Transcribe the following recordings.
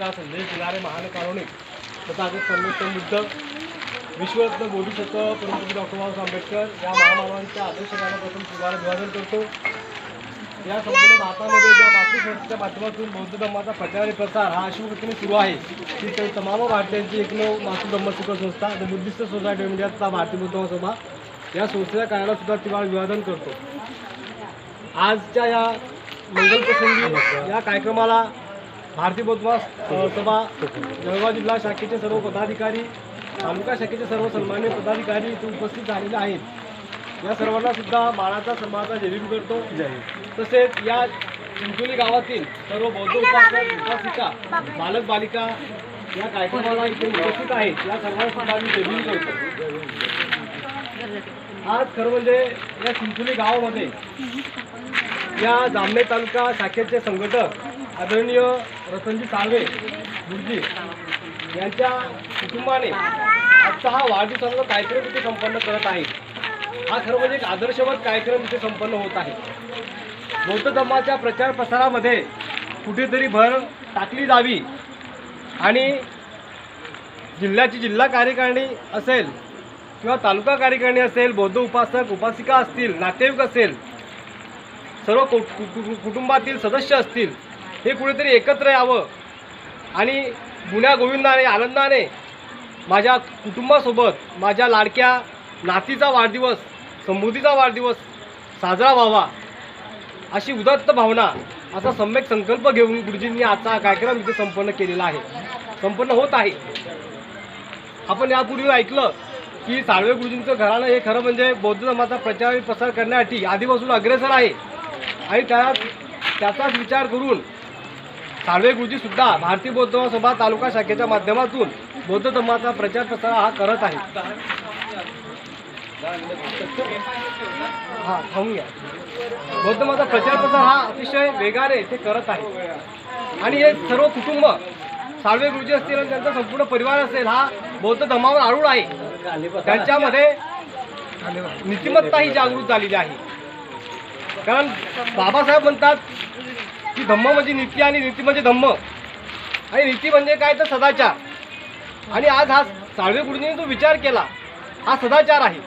त्या संदेश देणारे महान कारुणिक तथागत परमेश्वर बुद्ध विश्वरत्न बोधिसत्व परमपूज्य डॉक्टर बाबासाहेब आंबेडकर या महामानवांच्या आदर्शकाला प्रथम पुरवाला अभिवादन करतो. या संपूर्ण भारतामध्ये ज्या मातृसंस्थेच्या माध्यमातून बौद्ध धर्माचा प्रचार आणि प्रसार हा अशी सुरू आहे की ते तमाम भारतीयांची एकमेव मातृ धम्म संस्था द बुद्धिस्ट सोसायटी ऑफ इंडियाचा भारतीय बुद्ध सभा. या संस्थेच्या कार्याला सुद्धा तिवाळ अभिवादन करतो. आजच्या या मंगलप्रसंगी या कार्यक्रमाला भारती बोधवास सभा जळगाव जिल्हा शाखेचे सर्व पदाधिकारी तालुका शाखेचे सर्व सन्मान्य पदाधिकारी इथे उपस्थित झालेले आहेत. या सर्वांना सुद्धा बाळाचा सन्मानाचा जयभीम करतो. तसेच या चिंचोली गावातील सर्व बौद्ध उपासक उपासिका बालक बालिका या कार्यक्रमाला इथे उपस्थित आहेत. या सर्वांना सुद्धा आम्ही जयभीम करतो. आज खरं म्हणजे या चिंचोली गावामध्ये या जामनेर तालुका शाखेचे संघटक आदरणीय रतनजी साळवे गुरुजी यांच्या कुटुंबाने आजचा हा वाढदिवसाचा कार्यक्रम इथे संपन्न करत आहे. हा खरं म्हणजे एक आदर्शवत कार्यक्रम इथे संपन्न होत आहे. बौद्ध धर्माच्या प्रचार प्रसारामध्ये कुठेतरी भर टाकली जावी आणि जिल्ह्याची जिल्हा कार्यकारिणी असेल किंवा तालुका कार्यकारिणी असेल बौद्ध उपासक उपासिका असतील नातेवाईक असेल सर्व कु- कुटुंबातील सदस्य असतील हे कुठेतरी एकत्र यावं. आणि गुण्या गोविंदाने आनंदाने माझ्या कुटुंबासोबत माझ्या लाडक्या नातीचा वाढदिवस समृद्धीचा वाढदिवस साजरा व्हावा अशी उदात्त भावना असा सम्यक संकल्प घेऊन गुरुजींनी आजचा कार्यक्रम इथे संपन्न केलेला आहे. संपन्न होत आहे. आपण यापूर्वी ऐकलं की साळवे गुरुजींचं घराणं हे खरं म्हणजे बौद्ध धर्माचा प्रचार प्रसार करण्यासाठी आधीपासून अग्रेसर आहे. आणि त्या त्याचाच विचार करून साळवे गुरुजी सुद्धा भारतीय बौद्ध सभा तालुका शाखेच्या माध्यमातून बौद्ध धर्माचा प्रचार प्रसार हा करत आहे हा थांबून घ्या बौद्ध धर्माचा प्रचार प्रसार हा अतिशय वेगाने ते करत आहे आणि हे सर्व कुटुंब साळवे गुरुजी असतील आणि त्यांचा संपूर्ण परिवार असेल हा बौद्ध धर्मावर आरूढ आहे. त्यांच्यामध्ये नीतिमत्ता ही जागृत झालेली आहे. कारण बाबासाहेब म्हणतात की धम्म म्हणजे नीती आणि नीती म्हणजे धम्म. आणि नीती म्हणजे काय तर सदाचार. आणि आज हा साळवे गुरुजींनी जो विचार केला हा सदाचार आहे.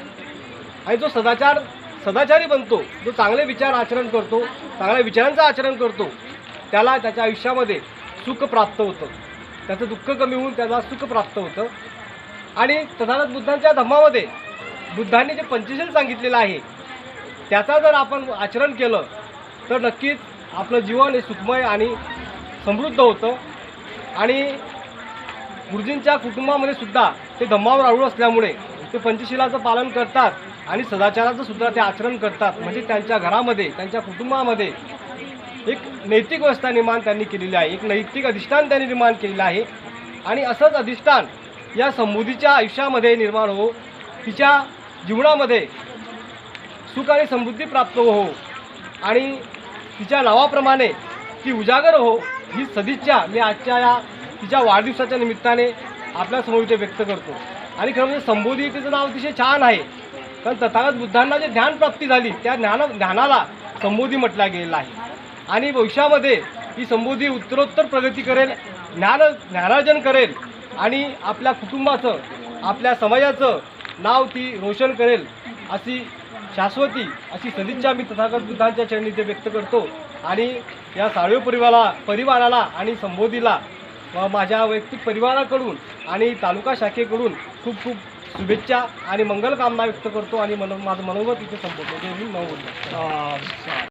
आणि जो सदाचार सदाचारी बनतो जो चांगले विचार आचरण करतो चांगल्या विचारांचं आचरण करतो त्याला त्याच्या आयुष्यामध्ये सुख प्राप्त होतं. त्याचं दुःख कमी होऊन त्याला सुख प्राप्त होतं. आणि तथागत बुद्धांच्या धम्मामध्ये बुद्धांनी जे पंचशील सांगितलेलं आहे त्याचा जर आपण आचरण केलं तर नक्कीच आपलं जीवन हे सुखमय आणि समृद्ध होतं. आणि गुरुजींच्या कुटुंबामध्ये सुद्धा ते धम्मावर आळू असल्यामुळे ते पंचशिलाचं पालन करतात आणि सदाचाराचं सुद्धा ते आचरण करतात. म्हणजे त्यांच्या घरामध्ये त्यांच्या कुटुंबामध्ये एक नैतिक व्यवस्था निर्माण त्यांनी केलेली आहे. एक नैतिक अधिष्ठान त्यांनी निर्माण केलेलं आहे. आणि असंच अधिष्ठान या समृद्धीच्या आयुष्यामध्ये निर्माण हो तिच्या जीवनामध्ये सुख आणि समृद्धी प्राप्त हो. आणि तिच्या नावाप्रमाणे ती उजागर हो ही सदिच्छा मी आजच्या या तिच्या वाढदिवसाच्या निमित्ताने आपल्यासमोर इथे व्यक्त करतो. आणि खरं म्हणजे संबोधी तिचं नाव अतिशय छान आहे. कारण तथागत बुद्धांना जे ज्ञान प्राप्ती झाली त्या ज्ञान ज्ञानाला संबोधी म्हटला गेलेला आहे. आणि भविष्यामध्ये ही संबोधी उत्तरोत्तर प्रगती करेल ज्ञान ज्ञानार्जन करेल आणि आपल्या कुटुंबाचं आपल्या समाजाचं नाव ती रोशन करेल अशी शाश्वती अशी सदिच्छा मी तथागत बुद्धांच्या चरणी ते व्यक्त करतो. आणि या साळवे परिवाराला परिवाराला आणि संबोधीला व माझ्या वैयक्तिक परिवाराकडून आणि तालुका शाखेकडून खूप खूप शुभेच्छा आणि मंगलकामना व्यक्त करतो आणि मन माझं मनोगत इथे संपवतो. जय हिंद